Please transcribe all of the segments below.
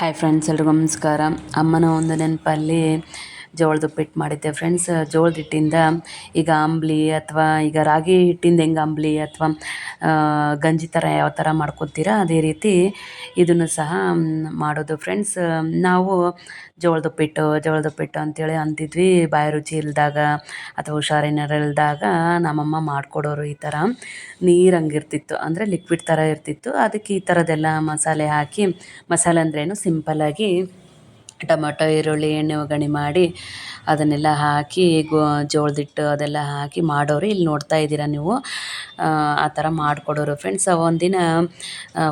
Hi friends ಎಲ್ರಿಗೂ ನಮಸ್ಕಾರ ಅಮ್ಮನ ಒಂದು ನೆನಪಲ್ಲಿ ಜೋಳದ ಉಪ್ಪಿಟ್ಟು ಮಾಡಿದ್ದೆ. ಫ್ರೆಂಡ್ಸ್ ಜೋಳದ ಹಿಟ್ಟಿಂದ ಈಗ ಅಂಬಲಿ ಅಥವಾ ಈಗ ರಾಗಿ ಹಿಟ್ಟಿಂದ ಹೆಂಗೆ ಅಂಬಲಿ ಅಥವಾ ಗಂಜಿ ಥರ ಯಾವ ಥರ ಮಾಡ್ಕೊತೀರ, ಅದೇ ರೀತಿ ಇದನ್ನು ಸಹ ಮಾಡೋದು. ಫ್ರೆಂಡ್ಸ್ ನಾವು ಜೋಳದ ಉಪ್ಪಿಟ್ಟು ಜೋಳದ ಉಪ್ಪಿಟ್ಟು ಅಂತೇಳಿ ಅಂತಿದ್ವಿ ಬಾಯಿ ರುಚಿ ಇಲ್ದಾಗ ಅಥವಾ ಹುಷಾರಿನರಿಲ್ದಾಗ ನಮ್ಮಮ್ಮ ಮಾಡಿಕೊಡೋರು ಈ ಥರ ನೀರು ಹಂಗಿರ್ತಿತ್ತು, ಅಂದರೆ ಲಿಕ್ವಿಡ್ ಥರ ಇರ್ತಿತ್ತು. ಅದಕ್ಕೆ ಈ ಥರದ್ದೆಲ್ಲ ಮಸಾಲೆ ಹಾಕಿ, ಮಸಾಲೆ ಅಂದ್ರೇನು ಸಿಂಪಲ್ಲಾಗಿ ಟೊಮಟೊ, ಈರುಳ್ಳಿ, ಎಣ್ಣೆ ಒಗ್ಗರಣೆ ಮಾಡಿ ಅದನ್ನೆಲ್ಲ ಹಾಕಿ ಗೋ, ಜೋಳದಿಟ್ಟು ಅದೆಲ್ಲ ಹಾಕಿ ಮಾಡೋರು ಇಲ್ಲಿ ನೋಡ್ತಾ ಇದ್ದೀರ ನೀವು. ಆ ಥರ ಮಾಡಿಕೊಡೋರು. ಫ್ರೆಂಡ್ಸ್ ಒಂದಿನ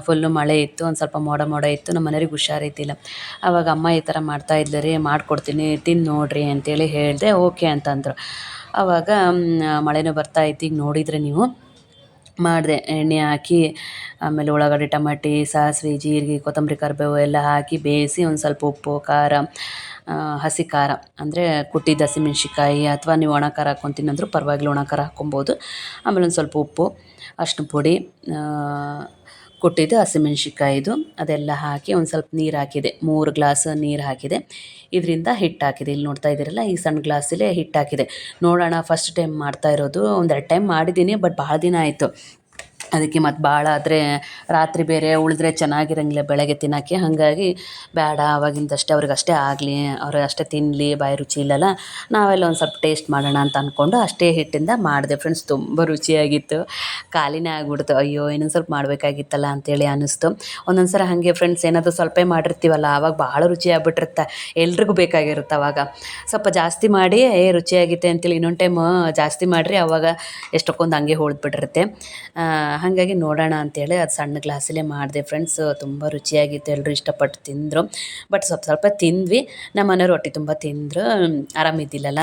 ಫುಲ್ಲು ಮಳೆ ಇತ್ತು, ಒಂದು ಸ್ವಲ್ಪ ಮೋಡ ಮೋಡ ಇತ್ತು, ನಮ್ಮ ಮನೆಯವ್ರಿಗೆ ಹುಷಾರಿದ್ದಿಲ್ಲ ಆವಾಗ ಅಮ್ಮ ಈ ಥರ ಮಾಡ್ತಾ ಇದ್ದಾರೆ ಮಾಡಿಕೊಡ್ತೀನಿ ತಿಂದು ನೋಡಿರಿ ಅಂತೇಳಿ ಹೇಳಿದೆ, ಓಕೆ ಅಂತಂದರು. ಆವಾಗ ಮಳೆನೂ ಬರ್ತಾ ಇತ್ತು, ಈಗ ನೋಡಿದರೆ ನೀವು. ಮಾಡಿದೆ, ಎಣ್ಣೆ ಹಾಕಿ, ಆಮೇಲೆ ಉಳ್ಳಾಗಡ್ಡೆ, ಟಮಾಟಿ, ಸಾಸಿವೆ, ಜೀರಿಗೆ, ಕೊತ್ತಂಬರಿ, ಕರಿಬೇವು ಎಲ್ಲ ಹಾಕಿ ಬೇಯಿಸಿ ಒಂದು ಸ್ವಲ್ಪ ಉಪ್ಪು, ಖಾರ ಹಸಿ ಖಾರ, ಅಂದರೆ ಕುಟ್ಟಿದ ಹಸಿಮೆಣ್ಸಿಕಾಯಿ ಅಥವಾ ನೀವು ಒಣ ಖಾರ ಹಾಕ್ಕೊಂತೀನಿ ಅಂದರೂ ಪರವಾಗಿಲ್ಲ, ಒಣ ಖಾರ ಹಾಕ್ಕೊಬೋದು. ಆಮೇಲೆ ಒಂದು ಸ್ವಲ್ಪ ಉಪ್ಪು ಅರ್ಶಿನ ಪುಡಿ ಕುಟ್ಟಿದ್ದು ಹಸಿಮೆಣ್ಸಿಕಾಯಿದು ಅದೆಲ್ಲ ಹಾಕಿ ಒಂದು ಸ್ವಲ್ಪ ನೀರು ಹಾಕಿದೆ. ಮೂರು ಗ್ಲಾಸ್ ನೀರು ಹಾಕಿದೆ. ಇದರಿಂದ ಹಿಟ್ಟು ಹಾಕಿದೆ. ಇಲ್ಲಿ ನೋಡ್ತಾ ಇದ್ದೀರಲ್ಲ, ಈ ಸಣ್ಣ ಗ್ಲಾಸಲ್ಲೇ ಹಿಟ್ಟು ಹಾಕಿದೆ. ನೋಡೋಣ ಫಸ್ಟ್ ಟೈಮ್ ಮಾಡ್ತಾ ಇರೋದು. ಒಂದೆರಡು ಟೈಮ್ ಮಾಡಿದ್ದೀನಿ ಬಟ್ ಭಾಳ ದಿನ ಆಯಿತು. ಅದಕ್ಕೆ ಮತ್ತು ಭಾಳ ಆದರೆ ರಾತ್ರಿ ಬೇರೆ ಉಳಿದ್ರೆ ಚೆನ್ನಾಗಿರಂಗಿಲ್ಲ ಬೆಳಗ್ಗೆ ತಿನ್ನೋಕ್ಕೆ. ಹಾಗಾಗಿ ಬೇಡ ಅವಾಗಿಂದಷ್ಟೇ ಅವ್ರಿಗೆ ಅಷ್ಟೇ ಆಗಲಿ, ಅವ್ರು ಅಷ್ಟೇ ತಿನ್ನಲಿ ಬಾಯಿ ರುಚಿ ಇಲ್ಲಲ್ಲ, ನಾವೆಲ್ಲ ಒಂದು ಸ್ವಲ್ಪ ಟೇಸ್ಟ್ ಮಾಡೋಣ ಅಂತ ಅಂದ್ಕೊಂಡು ಅಷ್ಟೇ ಹಿಟ್ಟಿಂದ ಮಾಡಿದೆ. ಫ್ರೆಂಡ್ಸ್ ತುಂಬ ರುಚಿಯಾಗಿತ್ತು. ಖಾಲಿನೇ ಆಗ್ಬಿಡ್ತು. ಅಯ್ಯೋ, ಇನ್ನೊಂದು ಸ್ವಲ್ಪ ಮಾಡಬೇಕಾಗಿತ್ತಲ್ಲ ಅಂತೇಳಿ ಅನ್ನಿಸ್ತು ಒಂದೊಂದು ಸಲ ಹಾಗೆ ಫ್ರೆಂಡ್ಸ್ ಏನಾದರೂ ಸ್ವಲ್ಪ ಮಾಡಿರ್ತೀವಲ್ಲ, ಆವಾಗ ಭಾಳ ರುಚಿ ಆಗ್ಬಿಟ್ಟಿರುತ್ತೆ. ಎಲ್ರಿಗೂ ಬೇಕಾಗಿರುತ್ತೆ ಅವಾಗ. ಸ್ವಲ್ಪ ಜಾಸ್ತಿ ಮಾಡಿ, ಏ, ರುಚಿಯಾಗಿತ್ತೆ ಅಂತೇಳಿ ಇನ್ನೊಂದು ಟೈಮು ಜಾಸ್ತಿ ಮಾಡಿರಿ, ಅವಾಗ ಎಷ್ಟೊಕ್ಕೊಂದು ಹಂಗೆ ಉಳ್ದ್ಬಿಟ್ಟಿರುತ್ತೆ ಹಾಗಾಗಿ ನೋಡೋಣ ಅಂತೇಳಿ ಅದು ಸಣ್ಣ ಗ್ಲಾಸಲ್ಲೇ ಮಾಡಿದೆ ಫ್ರೆಂಡ್ಸ್. ತುಂಬ ರುಚಿಯಾಗಿತ್ತು ಎಲ್ಲರೂ ಇಷ್ಟಪಟ್ಟು ತಿಂದರು. ಬಟ್ ಸ್ವಲ್ಪ ಸ್ವಲ್ಪ ತಿಂದ್ವಿ. ನಮ್ಮ ಮನೆಯವ್ರು ಹೊಟ್ಟೆ ತುಂಬ ತಿಂದರು. ಆರಾಮಿದ್ದಿಲ್ಲಲ್ಲ.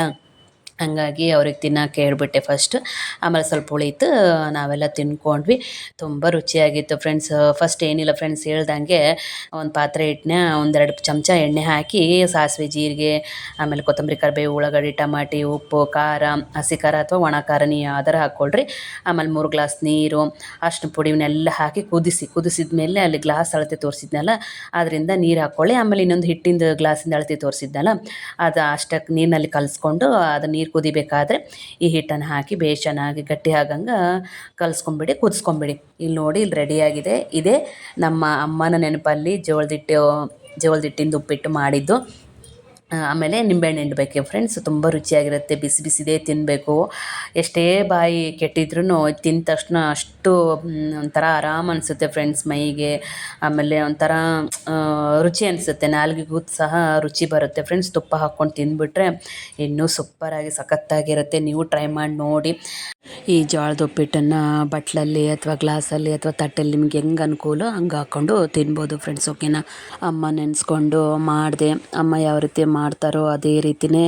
ಹಂಗಾಗಿ ಅವ್ರಿಗೆ ತಿನ್ನೋಕೆ ಹೇಳ್ಬಿಟ್ಟೆ ಫಸ್ಟ್ ಆಮೇಲೆ ಸ್ವಲ್ಪ ಉಳೀತು ನಾವೆಲ್ಲ ತಿನ್ಕೊಂಡ್ವಿ. ತುಂಬ ರುಚಿಯಾಗಿತ್ತು ಫ್ರೆಂಡ್ಸ್ ಫಸ್ಟ್ ಏನಿಲ್ಲ ಫ್ರೆಂಡ್ಸ್ ಹೇಳ್ದಂಗೆ ಒಂದು ಪಾತ್ರೆ ಇಟ್ಟನ್ನ ಒಂದೆರಡು ಚಮಚ ಎಣ್ಣೆ ಹಾಕಿ, ಸಾಸಿವೆ, ಜೀರಿಗೆ, ಆಮೇಲೆ ಕೊತ್ತಂಬರಿ, ಕರಿಬೇವು, ಉಳ್ಳಾಗಡ್ಡಿ, ಟಮಾಟಿ, ಉಪ್ಪು, ಖಾರ, ಹಸಿ ಖಾರ ಅಥವಾ ಒಣ ಖಾರ ನೀ ಯಾವ್ದಾರು ಹಾಕ್ಕೊಳ್ರಿ ಆಮೇಲೆ ಮೂರು ಗ್ಲಾಸ್ ನೀರು, ಅಷ್ಟು ಪುಡಿವನ್ನೆಲ್ಲ ಹಾಕಿ ಕುದಿಸಿ, ಕುದಿಸಿದ ಮೇಲೆ ಅಲ್ಲಿ ಗ್ಲಾಸ್ ಅಳತೆ ತೋರಿಸಿದ್ನಲ್ಲ, ಅದರಿಂದ ನೀರು ಹಾಕ್ಕೊಳ್ಳಿ ಆಮೇಲೆ ಇನ್ನೊಂದು ಹಿಟ್ಟಿಂದು ಗ್ಲಾಸಿಂದ ಅಳತೆ ತೋರಿಸಿದ್ನಲ್ಲ, ಅದು ಅಷ್ಟಕ್ಕೆ ನೀರಿನಲ್ಲಿ ಕಲಿಸ್ಕೊಂಡು ಅದು ನೀರು ನೀರು ಕುದಿಬೇಕಾದ್ರೆ ಈ ಹಿಟ್ಟನ್ನು ಹಾಕಿ ಬೇಸ್ ಚೆನ್ನಾಗಿ ಗಟ್ಟಿ ಆಗಂಗೆ ಕಲಿಸ್ಕೊಂಬಿಡಿ, ಕುದಿಸ್ಕೊಂಬಿಡಿ. ಇಲ್ಲಿ ನೋಡಿ ಇಲ್ಲಿ ರೆಡಿಯಾಗಿದೆ ಇದೇ ನಮ್ಮ ಅಮ್ಮನ ನೆನಪಲ್ಲಿ ಜೋಳದಿಟ್ಟು ಜೋಳದ ಹಿಟ್ಟಿಂದು ಉಪ್ಪಿಟ್ಟು ಮಾಡಿದ್ದು. ಆಮೇಲೆ ನಿಂಬೆಹಣ್ಣು ಇಡಬೇಕು ಫ್ರೆಂಡ್ಸ್ ತುಂಬ ರುಚಿಯಾಗಿರುತ್ತೆ. ಬಿಸಿ ಬಿಸಿದೇ ತಿನ್ನಬೇಕು ಎಷ್ಟೇ ಬಾಯಿ ಕೆಟ್ಟಿದ್ರೂ ತಿಂದ ತಕ್ಷಣ ಅಷ್ಟು ಒಂಥರ ಆರಾಮ್ ಅನಿಸುತ್ತೆ ಫ್ರೆಂಡ್ಸ್ ಮೈಗೆ. ಆಮೇಲೆ ಒಂಥರ ರುಚಿ ಅನಿಸುತ್ತೆ. ನಾಲ್ಗೆಗೂ ಸಹ ರುಚಿ ಬರುತ್ತೆ. ಫ್ರೆಂಡ್ಸ್ ತುಪ್ಪ ಹಾಕ್ಕೊಂಡು ತಿಂದುಬಿಟ್ರೆ ಇನ್ನೂ ಸೂಪರಾಗಿ ಸಖತ್ತಾಗಿರುತ್ತೆ. ನೀವು ಟ್ರೈ ಮಾಡಿ ನೋಡಿ. ಈ ಜೋಳದ ಉಪ್ಪಿಟ್ಟನ್ನು ಬಟ್ಲಲ್ಲಿ ಅಥವಾ ಗ್ಲಾಸಲ್ಲಿ ಅಥವಾ ತಟ್ಟೆಲ್ಲಿ ನಿಮ್ಗೆ ಹೆಂಗೆ ಅನುಕೂಲ, ಹಂಗೆ ಹಾಕ್ಕೊಂಡು ತಿನ್ಬೋದು ಫ್ರೆಂಡ್ಸ್ ಓಕೆನಾ ಅಮ್ಮ ನೆನೆಸ್ಕೊಂಡು ಮಾಡಿದೆ, ಅಮ್ಮ ಯಾವ ರೀತಿ ಮಾಡ್ತಾರೋ ಅದೇ ರೀತಿಯೇ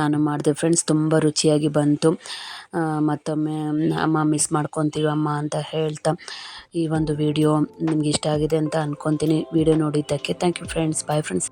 ನಾನು ಮಾಡಿದೆ ಫ್ರೆಂಡ್ಸ್ ತುಂಬ ರುಚಿಯಾಗಿ ಬಂತು. ಮತ್ತೊಮ್ಮೆ, ಅಮ್ಮ ಮಿಸ್ ಮಾಡ್ಕೊತೀವಿ ಅಮ್ಮ ಅಂತ ಹೇಳ್ತಾ ಈ ಒಂದು ವಿಡಿಯೋ ನಿಮ್ಗೆ ಇಷ್ಟ ಆಗಿದೆ ಅಂತ ಅಂದ್ಕೊತೀನಿ ವಿಡಿಯೋ ನೋಡಿದ್ದಕ್ಕೆ thank you friends bye friends